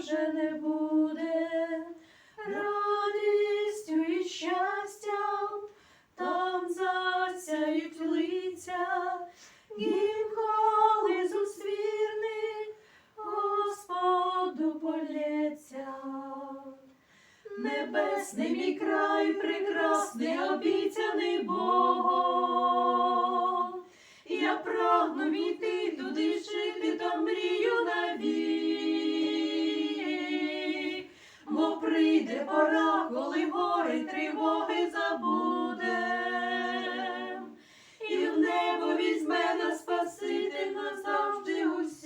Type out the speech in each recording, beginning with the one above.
вже не буде, радістю і щастям там засяють лиця, інколи зусвірний Господу полється. Небесний мій край прекрасний, обіцяний Богом. Я прагну війти туди жити, там мрію навіть. Бо прийде пора, коли гори тривоги забудем. І в небо візьме нас Спаситель назавжди усіх.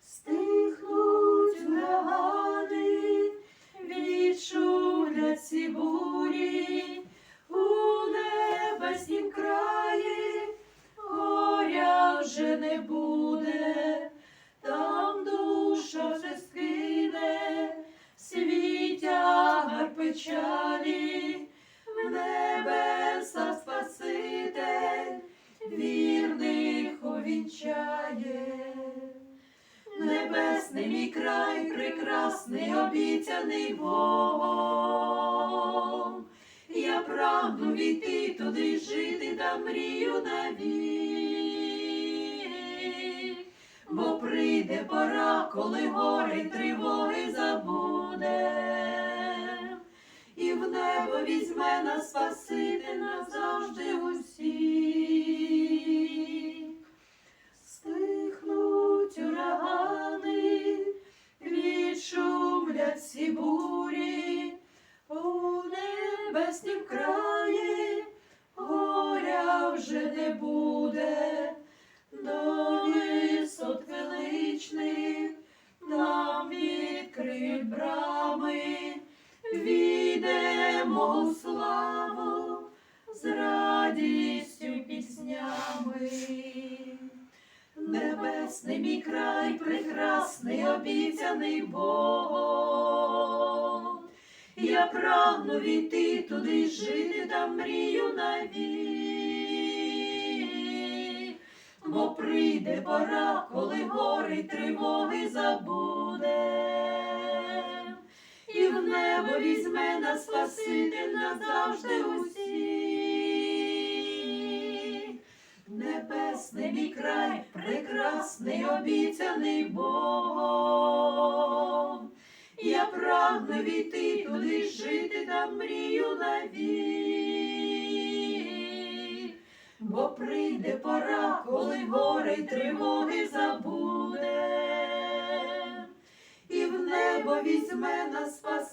Стихнуть урагани, відшумлять ці бурі, у небеснім краї горя вже не буде, печалі, в небеса Спаситель, вірних увінчає. Небесний мій край, прекрасний, обіцяний Богом. Я прагну війти туди жити та мрію навік. Бо прийде пора, коли гори тривоги забудем. І в небо візьме нас Спаситель назавжди усіх. Стихнуть урагани, відшумлять всі бурі, у небеснім краї горя вже не буде, до висот величних нам відкриють брами, війдемо славу з радістю піснями. Небесний мій край, прекрасний, обіцяний Богом. Я прагну війти туди жити та мрію навік. Бо прийде пора, коли гори тривоги забудем. Візьме нас Спаситель назавжди усіх. Небесний мій край, прекрасний, обіцяний Богом. Я прагну війти туди жити та мрію навік. Бо прийде пора, коли гори тривоги забудем. І в небо візьме нас спас